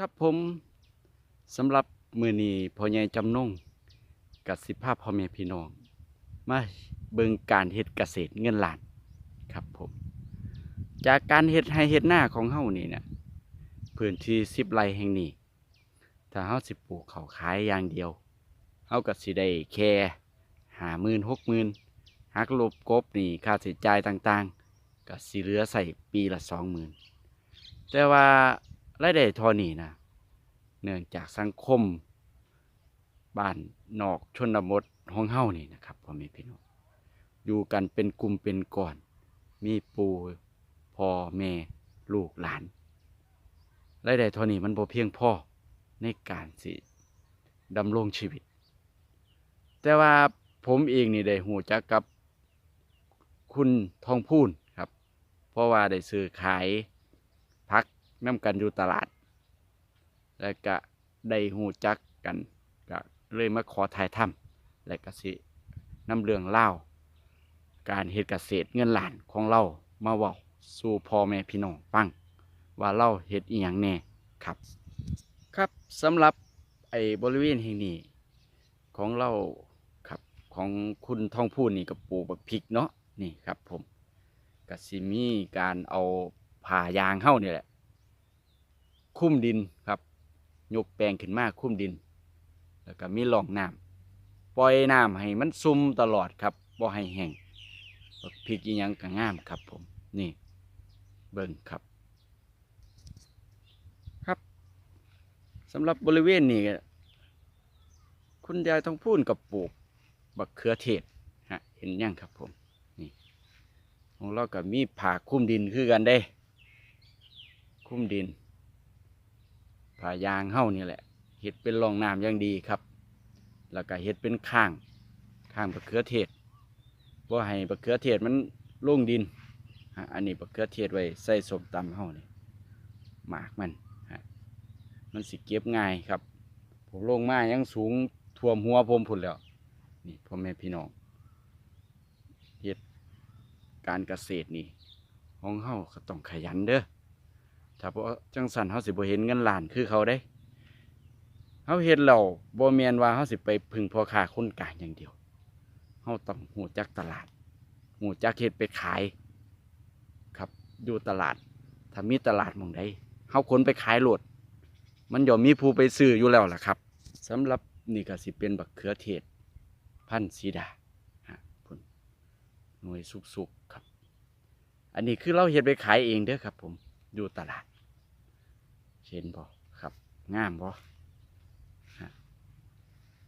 ครับผมสำหรับมือนีพ่อใหญ่จำนงกับสิภาพพ่อแม่พี่น้อง มาเบิงการเฮ็ดเกษตรเงินล้านครับผมจากการเฮ็ดให้เฮ็ดหน้าของเฮานี่นะพื้นที่สิบไร่แห่งนี้ ถ้าเฮาสิปลูกเขาขายอย่างเดียวเฮาก็สิได้แค่หาหมื่นหกหมื่นหักลบกบนี่ค่าใช้จ่ายต่างๆก็สิเหลือใส่ปีละสองหมื่นแต่ว่า รายได้ทอนี้นะเนื่องจากสังคมบ้านนอกชนบทของเฮ้านี่นะครับพ่อแม่พี่น้องอยู่กันเป็นกลุ่มเป็นก่อน มีปู่พ่อแม่ลูกหลานรายได้ท่านี้มันบ่เพียงพอในการสิดำรงชีวิต แต่ว่าผมเองนี่ได้หูจักกับคุณทองพูนครับ เพราะว่าได้ซื้อขาย น้ำกันอยู่ตลาด แล้วก็ได้หูจักกันก็เลยมาขอถ่ายทำและก็สินำเรื่องเล่าการเฮ็ดเกษตรเงินหลานของเรามาว้าสู่พ่อแม่พี่น้องฟัง ว่าเราเฮ็ดอีหยังแน่ครับ ครับสำหรับไอ้บริเวณแห่งนี้ของเราครับของคุณทองพูนนี่ก็ปลูกบักพริกเนาะนี่ครับผมกสิมีการเอาผ่ายางเข้านี่แหละ คุ้มดินครับยกแปลงขึ้นมาคุ้มดิน แล้วก็มีร่องน้ำปล่อยน้ำให้มันซุ่มตลอดครับบ่ให้แห้งพริกอีหยังก็งามครับผมนี่เบิ่งครับ ครับสำหรับบริเวณนี้คุณยายต้องพูนกับปลูกบักเขือเทศฮะเห็นยังครับผมนี่ของเราก็มีผ่าคุ้มดินคือกันเด้ คุ้มดิน ผ่ายางเฮ้านี่แหละเห็ดเป็นรองน้ำอย่างดีครับ แล้วก็เห็ดเป็นข้างข้างบักเขือเทศว่าให้บักเขือเทศมันลงดินอันนี้บักเขือเทศไว้ใส่สมตำเฮ้านี่หมากมันมันสิเก็บง่ายครับ ผมลงมายังสูงท่วมหัวผมพุ่นแล้วนี่พ่อแม่พี่น้องเฮ็ดการเกษตรนี่ของเฮาก็ต้องขยันเด้อ ถ้าบ่จังสันเฮาสิบ่เห็นเงินล้านคือเขาได้เฮาเฮ็ดแล้วบ่แม่นว่าเฮาสิไปพึงพอคาคนกลางอย่างเดียวเฮาต้องฮู้จักตลาดฮู้จักเฮ็ดไปขาย ครับอยู่ตลาด ถ้ามีตลาดมองใดเฮาขนไปขายโหลด มันย่อมมีผู้ไปซื้ออยู่แล้วล่ะครับสำหรับนี่ก็สิเป็นบักเขือเทศ พันธุ์สีดาฮะหน่วยสุกๆครับ อันนี้คือเราเฮ็ดไปขายเองเด้อครับผม อยู่ตลาด เห็นบ่ครับงามบ่ฮะ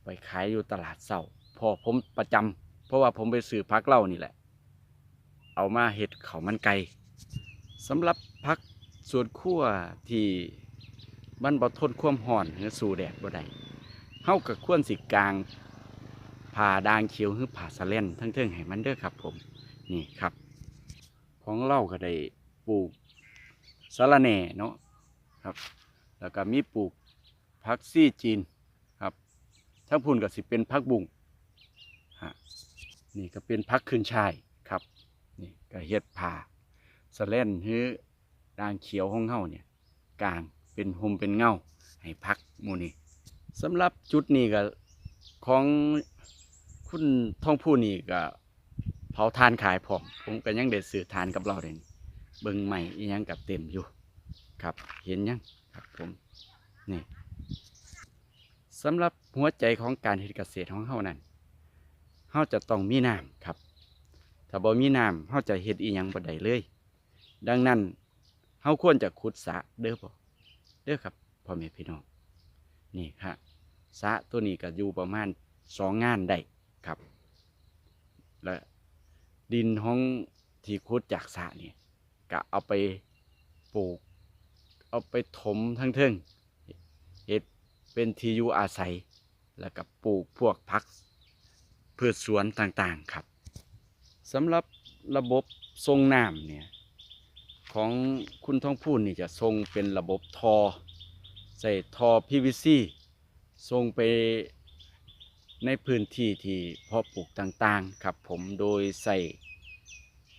ไปขายอยู่ตลาดเสาพอผมประจำเพราะว่าผมไปซื้อพักเล่านี่แหละ เอามาเห็ดเขามันไก่สำหรับพักส่วนขั้วที่มันบ่ทนความร้อนหรือสู่แดดบ่ได้เฮากับควสิกลางผ่าดางเขียวหรือผ่าสะเล่นทั้งเทิงให้มันเด้อครับผมนี่ครับ ของเราก็ได้ปลูก สะระแหน่เนาะครับ แล้วก็มีปลูกผักซี่จีนครับทั้งพุ่นก็สิเป็นผักบุ้งฮะนี่ก็เป็นผักขึ้นชายครับนี่ก็เฮ็ดผ่าสะเล่นฮื้อด่างเขียวของเฮาเนี่ยกลางเป็นหุมเป็นเงาให้พักมูนี่สำหรับจุดนี้ก็ของคุณท่องผู้นี่ก็เผาทานขายพร้อมผมก็ยังได้สื่อทานกับเราเด่น เบิ่งใหม่ยังกับเต็มอยู่ ครับ เห็นยังครับผมนี่สำหรับหัวใจของการเฮ็ดเกษตรของเฮานั้นเฮาจะต้องมีน้ำครับ ถ้าบ่มีน้ำเฮาจะเฮ็ดอีหยังบ่ได้เลย ดังนั้นเฮาควรจะขุดสระเด้อบ่เด้อครับพ่อแม่พี่น้องนี่ฮะสระตัวนี้ก็อยู่ประมาณสองงานได้ครับ และดินของที่ขุดจากสระนี่ ก็เอาไปปลูก เอาไปถมทั้งเทิงเห็ดเป็นที่อยู่อาศัย แล้วก็ปลูกพวกพักพืชสวนต่างๆครับสำหรับระบบทรงน้ำเนี่ยของคุณท้องพูนนี่จะทรงเป็นระบบทอ ใส่ทอ PVC ทรงไปในพื้นที่ที่เพาะปลูกต่างๆ ครับผมโดยใส่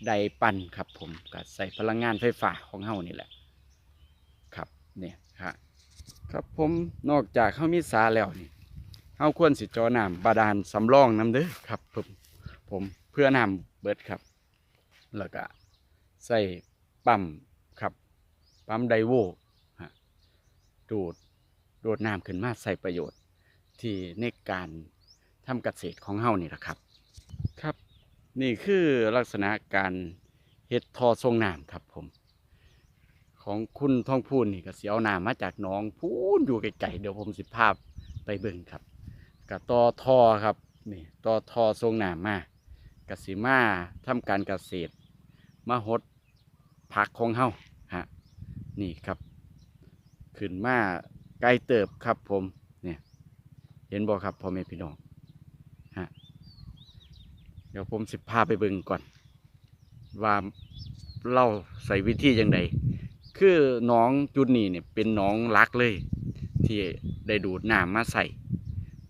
ไดปั่นครับผมก็ใส่พลังงานไฟฟ้าของเฮานี่แหละครับเนี่ยฮะครับผมนอกจากเขามีสาแล้วนี่เขาควรสิจอน้ำบาดาลสำรองน้ำเด้อครับผมผมเพื่อน้ำเบิดครับ แล้วก็ใส่ปั๊มครับปั๊มไดโวฮะดูดดูดน้ำขึ้นมาใส่ประโยชน์ ที่ในการทำเกษตรของเฮานี่แหละครับ ครับ นี่คือลักษณะการเฮ็ดทอทรงน้ำครับผม ของคุณทองพูนนี่ก็เสียวน้ำมาจากหน้องพูนอยู่ไกลๆเดี๋ยวผมสิภาพไปเบิ่งครับกับตอทอครับนี่ตอทอทรงน้ำมากสิมาทำการเกษตรมาหดผักของเฮาฮะนี่ครับ ขึ้นมาไกลเติบครับผมเนี่ยเห็นบ่ครับพ่อแม่พี่น้อง เดี๋ยวผมสิพาไปเบิ่งก่อน ว่าเล่าใส่วิธียังไงคือหน้องจุดนี้เนี่ยเป็นหน้องหลักเลย ที่ได้ดูดน้ำมาใส่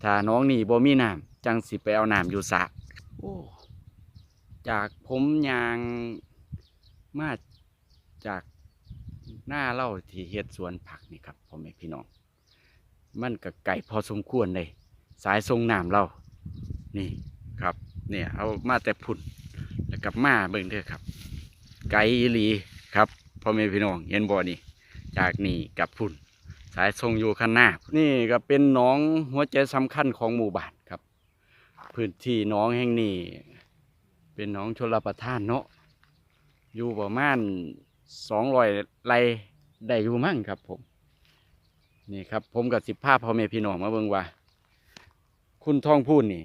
ถ้าน้องนี่บ่มีน้ำจังสิไปเอาน้ำอยู่สระโอ้จากผมยางมาจากหน้าเล่าที่เฮ็ดสวนผักนี่ครับพ่อแม่พี่น้อง มันก็ไก่พอสมควรเลยสายทรงน้ำเรานี่ครับ เนี่ยเอามาแต่พุ่นแล้วกลับมาเบิ่งเด้อครับ ไก่อีหลีครับพ่อแม่พี่น้องเห็นบ่นี่จากนี่กับพุ่น สายทรงอยู่ข้างหน้า นี่ก็เป็นน้องหัวใจสำคัญของหมู่บ้านครับ พื้นที่น้องแห่งนี้เป็นน้องชลประทานเนาะอยู่ประมาณสองร้อยไรได้อยู่มั่งครับผม นี่ครับผมกับสิบภาพพ่อแม่พี่น้องมาเบิ่งว่า คุณทองพูนนี่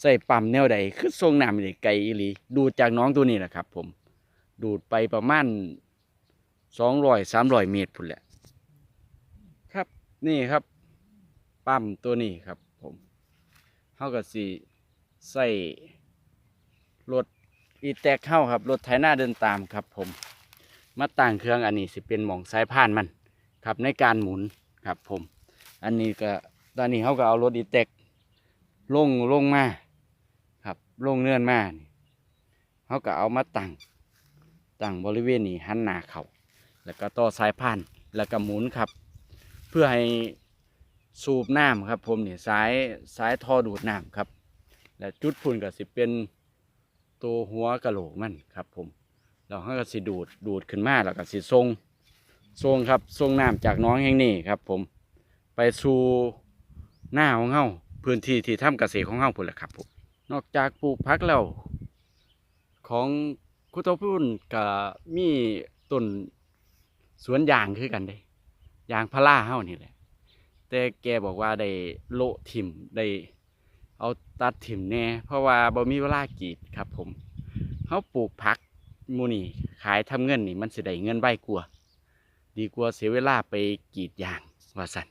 ใส่ปั๊มแนวใดคือทรงน้ำนี่ไกลอีหลีดูจากน้องตัวนี้แหละครับ ผม ดูดไปประมาณสองร้อยสามร้อยเมตรพุ่นแหละ ครับนี่ครับ ปั๊มตัวนี้ครับ ผมเขาก็สิใส่รถอีแตกเข้าครับรถไถนาเดินตามครับ ผม มาต่างเครื่องอันนี้สิเป็นหมองสายพานมันครับในการหมุนครับ ผม อันนี้ก็ตอนนี้เขาก็เอารถอีแตกลงลงมา ลงเนื่อนมานี่เขาก็เอามาตั้งตั้งบริเวณนี้หันหน้าเขาแล้วก็ต่อสายพานแล้วก็หมุนครับ เพื่อให้สูบน้ำครับ ผมนี่สายสายท่อดูดน้ำครับ และจุดพุ่นก็สิเป็นตัวหัวกะโหลกมันครับ ผมแล้วเขาก็สิดูดดูดขึ้นมาแล้วก็สิทรงทรงครับทรงน้ำจากน้องแห่งนี้ครับ ผมไปสู่หน้าของเฮาพื้นที่ที่ทำเกษตรของเฮาพุ่นแหละครับผม นอกจากปลูกพักแล้ว ของคุตพุ่นก็มีต้นสวนยางคือกันเด้ยางพาราเฮานี่แหละ แต่แกบอกว่าได้โละถิ่มได้เอาตัดถิ่มแน่ เพราะว่าบ่มีเวลากรีดครับผมเฮาปลูกผักหมูนี่ ขายทำเงินนี่มันสิได้เงินใบกว่าดีกว่าเสียเวลาไปกรีดยางว่าซั่น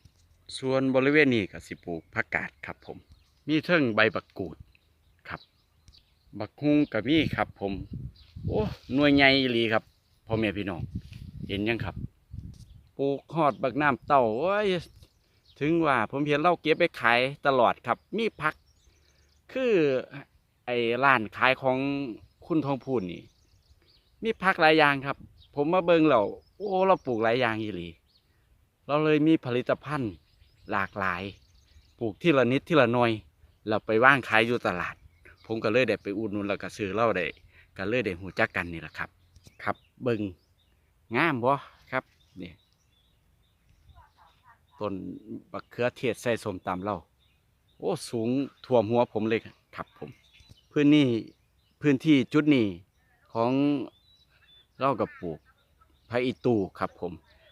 ส่วนบริเวณนี้ก็สิปลูกผักกาดครับผม มีเทิงใบบักกูด ครับ บักฮุงก็มีครับ ผม โอ้หน่วยใหญ่อีหลีครับพ่อแม่พี่น้อง เห็นยังครับปลูกหอดบักน้ำเต้าโอ้ยถึงว่าผมเห็นเราเก็บไปขายตลอดครับ มีพัก คือไอ้ร้านขายของคุณทองพูนนี่ มีพักหลายอย่างครับ ผมมาเบิ่งเราโอ้เราปลูกหลายอย่างอีหลีเราเลยมีผลิตภัณฑ์หลากหลาย ปลูกที่ละนิดที่ละหน่อย เราไปว่างขายอยู่ตลาด ผมก็เลยได้ไปอุดหนุนแล้วก็ซื้อเราได้ก็เลยได้หูจักกันนี่แหละครับ ครับเบิ่งงามบ่ครับนี่ต้นบักเขือเทศใส่สมตำเราโอ้สูงท่วมหัวผมเลยครับผม พื้นนี้พื้นที่จุดนี้ของเรากับปลูกพระอิตูครับผม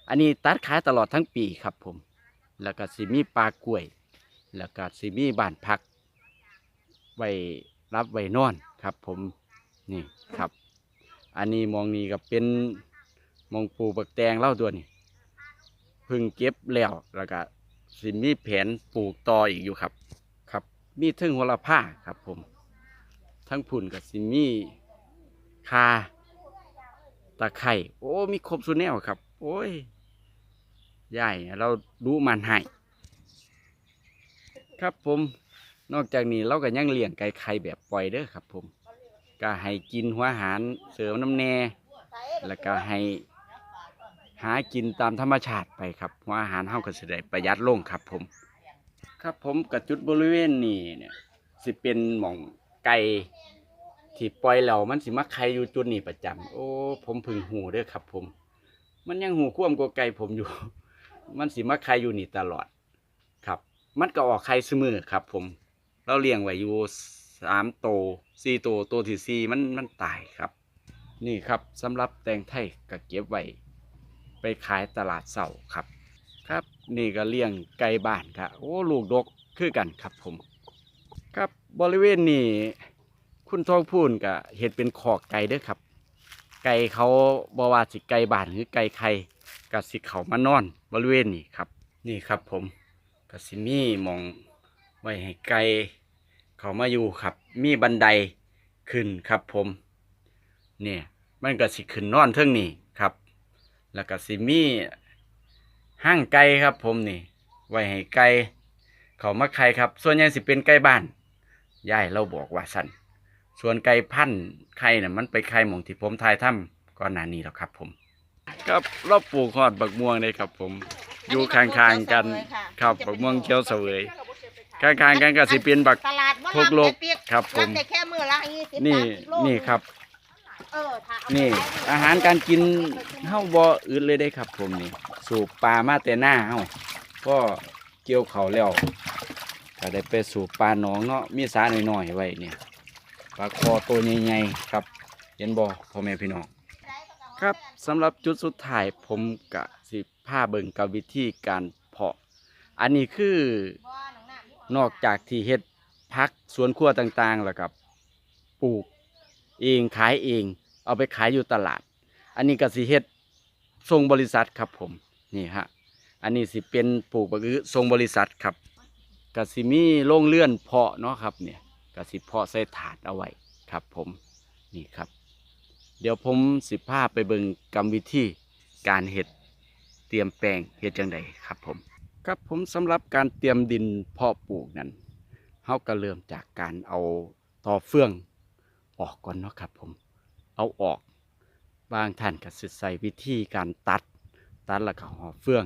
อันนี้ตัดขายตลอดทั้งปีครับผม แล้วก็สิมีปลากล้วย แล้วก็สิมีบ้านพักไว้ รับไว้นอนครับ ผมนี่ครับ อันนี้มองนี่ก็เป็นมองปลูกบักแตงเล่าตัวนี่พึ่งเก็บแล้วแล้วก็สิมีแผนปลูกต่ออีกอยู่ครับ ครับ มีเทึงหัวละผ้าครับ ผม ทั้งผุ่นกับสิมีคาตะไคร่โอ้ มีครบสุดแนวครับ โอ้ยใหญ่เราดูมันให้ครับผม นอกจากนี้เราก็ยังเลี้ยงไก่ไข่แบบปล่อยเด้อครับ ผม ก็ให้กินหัวอาหารเสริมน้ำแน่ แล้วก็ให้หากินตามธรรมชาติไปครับหัวอาหารเฮาก็สิได้ประหยัดลงครับ ผม ครับผมกับจุดบริเวณนี้เนี่ยสิเป็นหม่องไก่ที่ปล่อยแล้วมันสิมาไข่อยู่จุดนี้ประจำโอ้ ผมพึงหูเด้อครับ ผม มันยังหูควมกว่าไก่ผมอยู่ มันสิมาไข่อยู่นี่ตลอดครับ มันก็ออกไข่เสมอครับ ผม เราเลี้ยงไว้อยู่สามโตสี่โตตัวที่สี่มันมันตายครับ นี่ครับสำหรับแตงไทยก็เก็บไว้ไปขายตลาดเสาครับ ครับ นี่ก็เลี้ยงไก่บ้านครับโอ้ลูกดกคือกันครับผม ครับบริเวณนี้คุณทองพูนก็เห็ดเป็นขอกไก่ด้อครับ ไก่เขาบว่าสิไก่บ้านหรือไก่ไข่ก็สิเขามานอนบริเวณนี้ครับ นี่ครับผมก็สิมีหมอง ไว้ให้ไก่เขามาอยู่ครับ มีบันไดขึ้นครับผม เนี่ยมันก็สิขึ้นนอนเทิงนี่ครับ แล้วก็สิมีห้างไก่ครับผมนี่ ไว้ให้ไก่เขามาไข่ครับ ส่วนใหญ่สิเป็นไก่บ้านยายเราบอกว่าสันส่วนไก่พันธุ์ไข่น่ะมันไปไข่หมองที่ผมทายถ้ำก่อนหน้านี้แล้วครับผมครับเราปลูกหอดบักม่วงเลยครับผม อยู่ข้างๆกัน ครับบักม่วงเขียวเสวย ข้างๆกันก็สิเป็นบัก ตลาดบ่พวกโลกรับแต่เปียครับผมรับแต่แค่มือละยี่สิบนี่สามสิบโลนี่ครับ เออถ้าเนี่ไปขยอาหารการกินเฮาบ่อื่นเลยได้ครับ ผมนี่ สูบปลามาแต่หน้าเฮาก็เกี่ยวเขาวแล้วก็ได้ไปสูบปลาหนองเนาะมีสาหน่อยๆไว้เนี่ยปลาคอตัวใหญ่ๆครับเห็นบ่พ่อแม่พี่น้อง ครับสำหรับจุดสุดท้ายผมกะสิพาเบิ่งกับวิธีการเพาะ อันนี้คือ บ่น้องน้ำ นอกจากที่เฮ็ดพักสวนครัวต่างๆแล้วกับปลูกเองขายเอง เอาไปขายอยู่ตลาด อันนี้ก็สิเฮ็ดส่งบริษัทครับผมนี่ฮะอันนี้สิเป็นปลูกก็คือส่งบริษัทครับกสิมีโรงเลื่อนเพาะเนาะครับเนี่ยกสิเพาะใส่ถาดเอาไว้ครับผมนี่ครับ เดี๋ยวผมสิพาไปเบิ่งกรรมวิธีการเฮ็ดเตรียมแปลงเฮ็ดจังไดครับผม ครับผมสำหรับการเตรียมดินเพาะปลูกนั้นเฮาก็เริ่มจากการเอาตอเฟื่องออกก่อนเนาะครับผมเอาออกบางท่านก็สิใส่วิธีการตัด ตัดแล้วก็ห่อเฟื่อง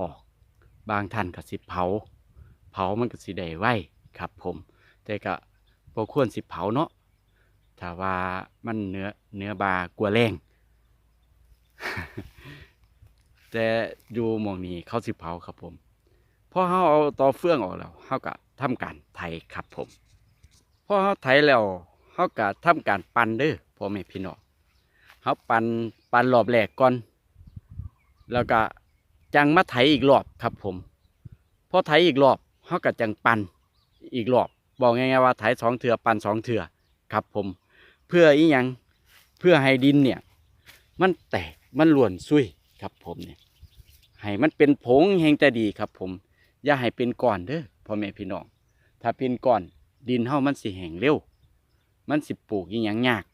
ออก บางท่านก็สิเผา เผามันก็สิได้ไว้ครับผมแต่ก็บ่ควรสิเผาเนาะถ้าว่ามันเนื้อเนื้อบากลัวแรง แต่อยู่หมองนี้เขาสิเผาครับผมพอเขาเอาตอเฟื่องออกแล้วเขาก็ทำการไถครับผมพอเขาไถแล้วเขาก็ทำการปั่นเด้อพ่อแม่พี่น้องเขาปั่นปั่นรอบแรกก่อน แล้วก็จังมาไถอีกรอบครับผมพอไถอีกรอบเขาก็จังปั่นอีกรอบบอกง่ายๆว่าไถสองเถื่อปั่นสองเถื่อครับผม เพื่ออีหยังเพื่อให้ดินเนี่ย มันแตกมันหลวนซุย ครับผมเนี่ยให้มันเป็นผงแห่งแต่ดีครับผม อย่าให้เป็นก้อนเด้อพ่อแม่พี่น้อง ถ้าเป็นก้อนดินเฮามันสิแห้งเร็ว มันสิปลูกอีหยังยาก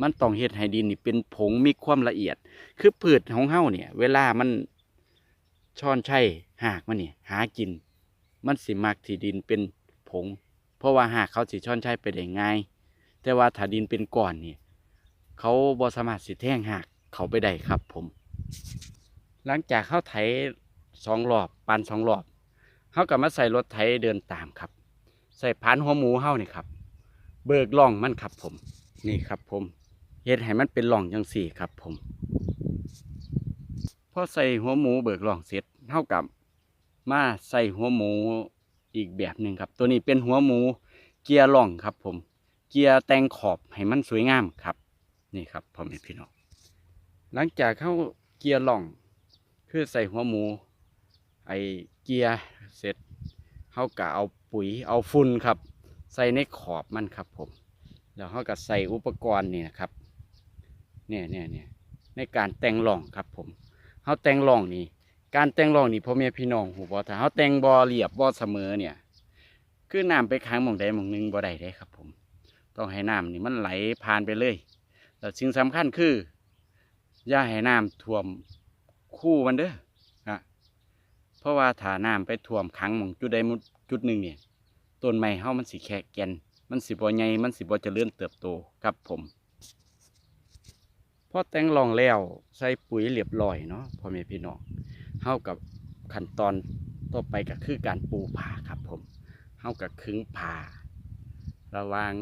มันต้องเฮ็ดให้ดินนี่เป็นผงมีความละเอียด คือพืชของเฮาเนี่ย เวลามันช้อนใช่หากมันนี่หากิน มันสิมักที่ดินเป็นผง เพราะว่าหากเขาสิช้อนใช่ไปได้ง่าย แต่ว่าถ้าดินเป็นก้อนนี่เขาบ่สามารถสิแท่งหักเขาไปได้ครับผม หลังจากเข้าไถสองรอบปันสองรอบเขาก็มาใส่รถไถเดินตามครับ ใส่พานหัวหมูเฮานี่ครับ เบิกล่องมันครับผม นี่ครับผมเฮ็ดให้มันเป็นล่องจังสี่ครับผมพอใส่หัวหมูเบิกล่องเสร็จเท่ากับมาใส่หัวหมูอีกแบบหนึ่งครับ ตัวนี้เป็นหัวหมูเกียร์ล่องครับ ผม เกียร์แต่งขอบให้มันสวยงามครับ นี่ครับพ่อแม่พี่น้องหลังจากเข้า เกียร์ล่อง คือใส่หัวหมู ไอเกียร์เสร็จเขาก็เอาปุ๋ยเอาฝุ่นครับ ใส่ในขอบมันครับผม แล้วเขาก็ใส่อุปกรณ์นี่นะครับเนี่ยเนี่ยเนี่ยในการแต่งร่องครับผมเขาแต่งร่องนี่การแต่งร่องนี่พ่อแม่พี่น้องหูบอถ้าเขาแต่งบอเรียบบอเสมอเนี่ย คือน้ำไปค้างหมองใดหมองหนึงบ่ได้ได้ครับผม ต้องให้น้ำนี่มันไหลผ่านไปเลยแล้วสิ่งสำคัญคือ อย่าให้น้ำท่วมคู่มันเด้อนะเพราะว่าถ้าน้ำไปท่วมขังมองจุดใดจุดหนึ่งเนี่ยต้นไม้เฮามันสิแค่แก่นมันสิบ่ใหญ่มันสิบ่เจริญเติบโตครับผมพอแต่งรองแล้วใส่ปุ๋ยเรียบร้อยเนาะพ่อแม่พี่น้องเฮากับขั้นตอนต่อไปก็คือการปูผ่าครับผมเฮากับคึงผ่าระวาง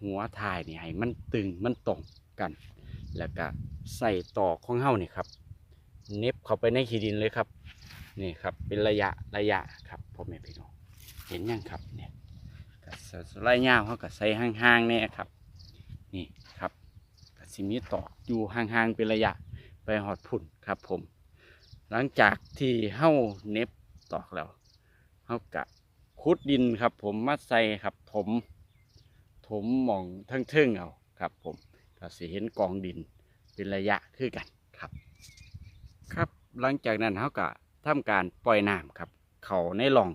หัวท้ายนี่ให้มันตึงมันตรงกัน แล้วก็ใส่ตอกของเฮานี่ครับเน็บเข้าไปในขี้ดินเลยครับนี่ครับเป็นระยะระยะครับพ่อแม่พี่น้องเห็นยังครับเนี่ยก็สไลด์ยาวเขาก็ใส่ห่างๆเนี่ยครับ นี่ครับก็สิมีตอกอยู่ห่างๆเป็นระยะไปหอดพุ่นครับผม หลังจากที่เฮ้าเน็บตอกแล้วเฮากะขุดดินครับ ผมมาใส่ครับถมถมหม่องทั้งเทิงๆเอาครับผม ก็สิเห็นกองดินเป็นระยะคือกันครับ ครับหลังจากนั้นเขาก็ทำการปล่อยน้ำครับ เขาในหล่อง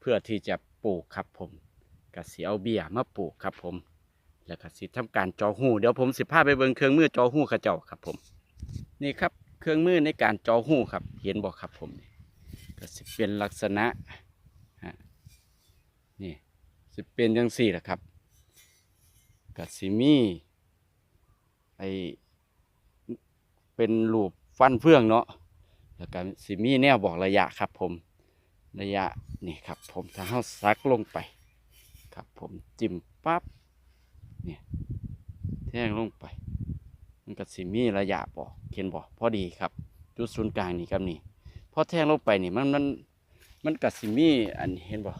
เพื่อที่จะปลูกครับผมก็สิเอาเบี้ยมาปลูกครับผม แล้วก็สิทำการเจอหูเดี๋ยวผมสิพาไปเบิ่งเครื่องมือเจอหูเข้าเจ้าครับผม นี่ครับเครื่องมือในการเจอหูครับ เห็นบอกครับผมนี่ก็สิเป็นลักษณะฮะนี่สิเป็นจังสี่แหละครับก็สิมี ไอเป็นรูปฟันเฟืองเนาะแล้วก็สิมีแนวบอกระยะครับผมระยะนี่ครับผมถ้าเราซักลงไป ครับผมจิ้มปั๊บเนี่ยแทงลงไป มันก็สิมีระยะบอกเขียนบอกพอดีครับจุดศูนย์กลางนี่ครับนี่พอแทงลงไปนี่มันมันมันก็สิมีอันเห็นบ่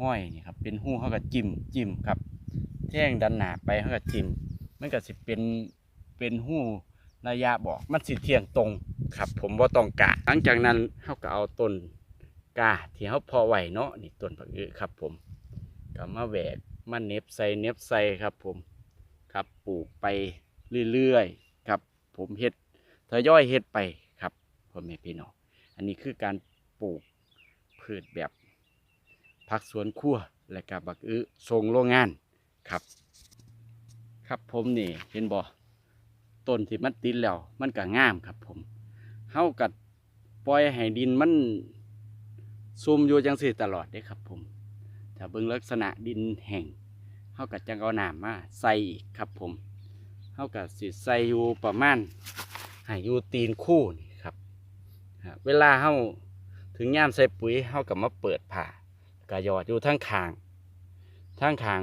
ห้อยนี่ครับเป็นหูเขาก็จิ้มจิ้มครับ แทงดันหนาไปเขาก็จิ้ม มันก็สิเป็นเป็นหูระยะบอกมันสิเที่ยงตรงครับ ผมว่าต้องกะ หลังจากนั้นเขาก็เอาต้นกาที่เขาพอไหวเนาะนี่ต้นผักอือครับ ผมก็มาแหวกมาเน็บใส่เน็บใส่ครับ ผมครับปลูกไปเรื่อยๆครับ ผมเฮ็ดทยอยเฮ็ดไปครับพ่อแม่พี่น้องอันนี้คือการปลูกพืชแบบผักสวนครัวและกับบักอื้อส่งโรงงานครับ ครับผมนี่เห็นบ่ต้นที่มันติดแล้ว มันก็งามครับผมเฮากัดปล่อยให้ดินมันซุ่มอยู่จังสี่ตลอดเด้ครับผมถ้าเบิ่งลักษณะดินแห้งเฮาก็จังเอาน้ำมาใส่อีกครับผมเฮาก็สิใส่อยู่ประมาณให้อยู่ตีนคู่นี่ครับเวลาเฮาถึงย่ามใส่ปุ๋ยเฮาก็มาเปิดผ่าก็หยอดอยู่ทั้งคางทั้งคาง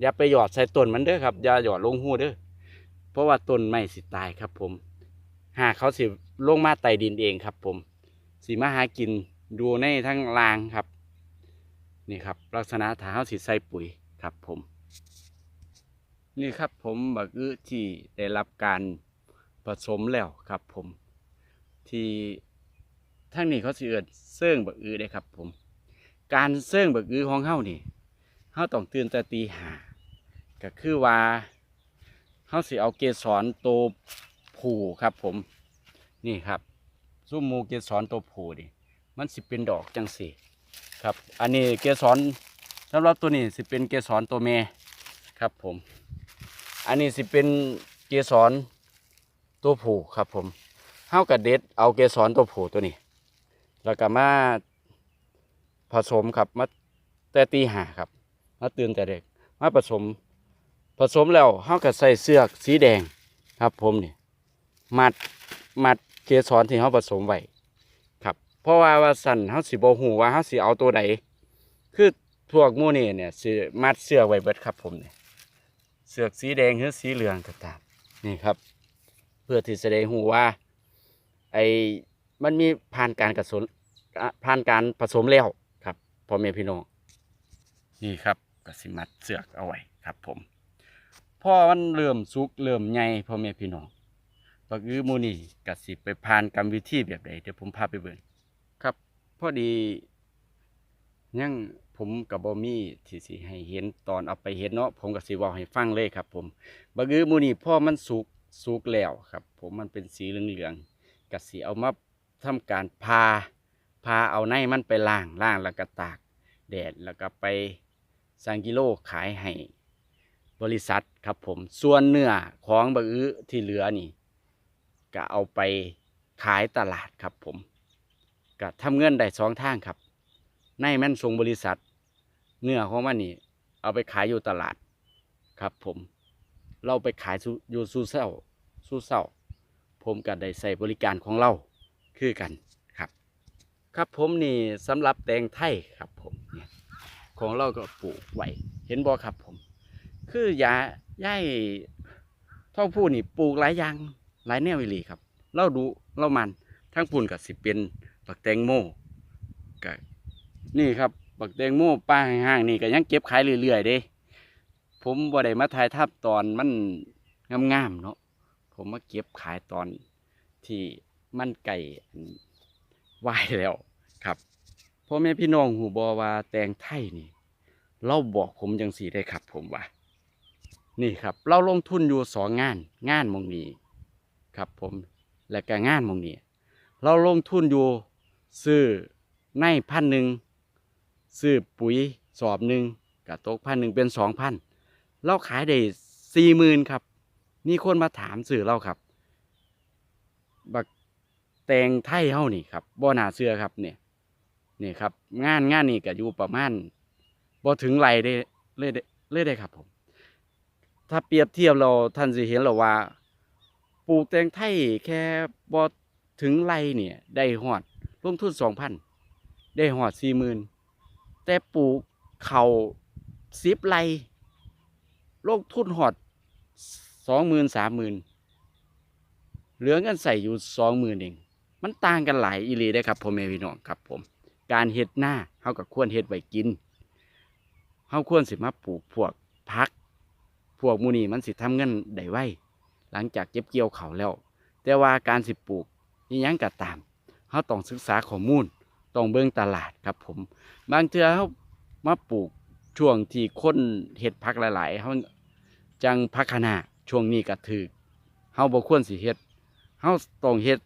อย่าไปหยอดใส่ต้นมันเด้อครับอย่าหยอดลงหูเด้อเพราะว่าต้นไม้สิตายครับผม หากเขาสิลงมาไต่ดินเองครับ ผมสิมาหากินดูในทั้งรางครับ นี่ครับ ลักษณะเท้าสีใส่ปุ๋ยครับผม นี่ครับผมบักอื้อที่ได้รับการผสมแล้วครับผม ที่ทั้งนี้เขาสิเอิดเสื่องบักอื้อได้ครับผม การเสื่องบักอื้อของเฮานี่เฮาต้องตื่นแต่ตีห้า ก็คือว่าเฮาสิเอาเกสรตัวผูครับผมนี่ครับซุ้มมูเกสรตัวผูนี่มันสิเป็นดอกจังสีครับ อันนี้เกสรสำหรับตัวนี้สิเป็นเกสรตัวแม่ครับผม อันนี้สิเป็นเกสรตัวผูครับผมเฮากระเด็ดเอาเกสรตัวผูตัวนี้ แล้วก็มาผสมครับมาแต่ตีหาครับ มาตื่นแต่เด็ก มาผสม ผสมแล้วเฮาก็ใส่เสื้อกสีแดงครับผมนี่มัดมัดเกสรที่เฮาผสมไว้ครับ เพราะว่าว่าสันเฮาสิบ่ฮู้ว่าเฮาสิเอาตัวใดคือพวกมู่นี่เนี่ยสิมัดเสือกไว้เบิดครับผมเนี่ยเสือกสีแดงหรือสีเหลืองก็ตามนี่ครับ เพื่อที่แสดงฮู้ว่าไอ้มันมีผ่านการกระสนผ่านการผสมแล้วครับพ่อแม่พี่น้องนี่ครับก็สิมัดเสือกเอาไว้ครับผม พ่อมันเริ่มสุกเริ่มใหญ่พ่อแม่พี่น้องบักอือมูนี่กสิไปผ่านกรรมวิธีแบบใดเดี๋ยวผมพาไปเบิ่งครับพอดียังผมกับบอมี่ที่สิให้เห็นตอนเอาไปเห็นเนาะผมก็สิว่าให้ฟังเลยครับ ผมบักอือมูนี่พ่อมันสุกสุกแล้วครับ ผมมันเป็นสีเหลืองๆกสิเอามาทำการพาพาเอาในมันไปล้างล้างแล้วก็ตาก แดดแล้วก็ไปสังกิโลขายให้ บริษัทครับผมส่วนเนื้อของบักอือที่เหลือนี่ ก็เอาไปขายตลาดครับผมก็ทำเงินได้สองทางครับ ในแม่นส่งบริษัท เนื้อของมันนี่ เอาไปขายอยู่ตลาดครับผม เราไปขายอยู่ซูเซลสู้เศร้าผมก็ได้ใส่บริการของเราคือกันครับ ครับผมนี่สำหรับแตงไทยครับผมเนี่ยของเราก็ปลูกไว้เห็นบ่ครับผม คือยาย่ายท่องพูดนี่ปลูกหลายอย่างหลายแนวอีหลีครับเราดูเรามันทั้งปุ่นกับสิเป็นบักแตงโมกับนี่ครับบักแตงโมป้าห้างๆนี่ก็ยังเก็บขายเรื่อยๆเด้ ผมบ่ได้มาถ่ายทับตอนมันงามๆเนาะผมมาเก็บขายตอนที่มันไก่ไหวแล้วครับพ่อแม่พี่น้องหูบอว่าแตงไทยนี่เราบอกผมจังสีได้ครับ ผมว่า นี่ครับ เราลงทุนอยู่สองงาน งานมองนี้ครับผมและก็งานมองนี้เราลงทุนอยู่ซื้อในพันหนึ่งซื้อปุ๋ยสอบหนึ่งกับตกพันหนึ่งเป็นสองพันเราขายได้สี่หมื่นครับนี่คนมาถามสื่อเราครับ บักแตงไทยเฮานี่ครับบ่นาเสื้อครับเนี่ยนี่ครับ งานงานนี่ก็อยู่ประมาณบ่ถึงไรได้เลยได้เลยได้ครับผม ถ้าเปรียบเทียบเราท่านสิเห็นเราว่า ปลูกแตงไทยแค่บ่ถึงไรเนี่ย ได้หอดลงทุนสองพันได้หอดสี่หมื่นแต่ปลูกเขาสิบไรลงทุนหอดสองหมื่นสามหมื่นเหลือเงินใส่อยู่สองหมื่นเองมันต่างกันหลายอีหลีได้ครับพ่อแม่พี่น้องครับผม การเฮ็ดหน้าเฮากับควรเฮ็ดไว้กินเฮาควรสิมาปลูกพวกพัก พวกมูนี่มันสิทำเงินได้ไวหลังจากเก็บเกี่ยวเขาแล้ว แต่ว่าการสิปลูกนี่ยังก็ตามเฮาต้องศึกษาข้อมูลต้องเบิ่งตลาดครับผม บางเทือเฮามาปลูกช่วงที่คนเฮ็ดพักหลายๆเฮาจังพักขนาช่วงนี้ก็ถือเฮาบ่ควรสิเฮ็ดเฮาต้องเฮ็ด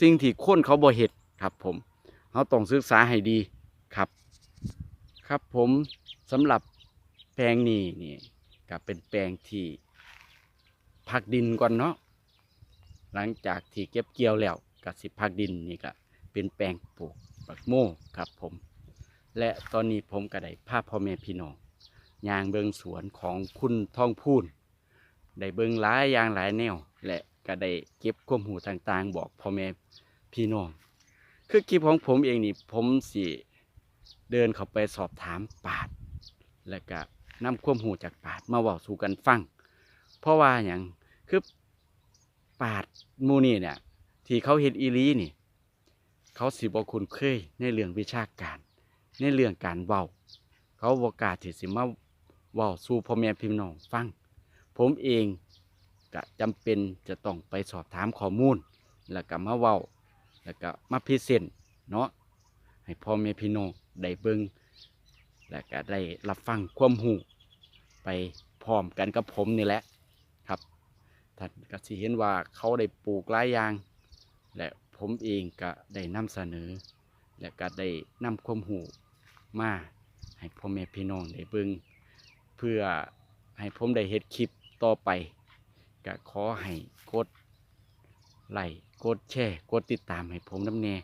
สิ่งที่คนเขาบ่เฮ็ดครับผมเราต้องศึกษาให้ดีครับ ครับผมสำหรับแปลงนี้นี่ ก็เป็นแปลงที่พักดินก่อนเนาะหลังจากที่เก็บเกี่ยวแล้วก็สิพักดินนี่ก็เป็นแปลงปลูกบักโม่ครับผม และตอนนี้ผมก็ได้พาพ่อแม่พี่น้องยางเบิงสวนของคุณท่องพูนได้เบิงหลายอย่างหลายแนว และก็ได้เก็บความหูต่างๆ บอกพ่อแม่พี่น้องคือคลิปของผมเองนี่ผมสิเดินเข้าไปสอบถามปาด แล้วก็ นำความหูจากปาดมาเว่าสู่กันฟัง เพราะว่าอย่างคือปาดมูนี่เนี่ย ที่เขาเห็นอีลีนี่ เขาสิบอกคุณเคยในเรื่องวิชาการ ในเรื่องการเว้า เขาบอกกล้าที่สิมาเว้าสู่พ่อแม่พี่น้องฟัง ผมเองก็จำเป็นจะต้องไปสอบถามข้อมูล แล้วก็มาเว้า แล้วก็มาพรีเซนต์เนาะให้พ่อแม่พี่น้องได้เบิง แล้วก็ได้รับฟังความหูไปพร้อมกันกับผมนี่แหละครับท่านก็สิเห็นว่าเขาได้ปลูกหลายอย่าง และผมเองก็ได้นำเสนอ และก็ได้นำความหูมาให้พ่อแม่พี่น้องได้เบิงเพื่อให้ผมได้เฮ็ดคลิปต่อไปก็ขอให้กดไลค์กดแชร์กดติดตามให้ผมน้ำแน่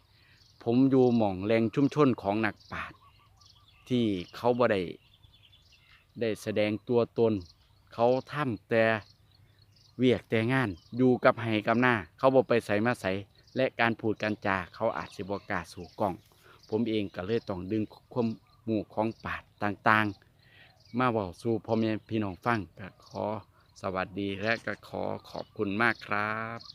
ผมอยู่หม่องแรงชุ่มชนของนักปราชญ์ ที่เขาบ่ได้ได้แสดงตัวตน เขาทำแต่เวียกแต่งานอยู่กับไห้กับหน้า เขาบ่ไปใส่มาใส่และการพูดการจาเขาอาจสิบ่กล้าสู่กล้อง ผมเองก็เลยต้องดึงความหมู่ของปาชญ์ต่างๆ มาบอกสู่พ่อแม่พี่น้องฟังก็ขอสวัสดีและก็ขอขอบคุณมากครับ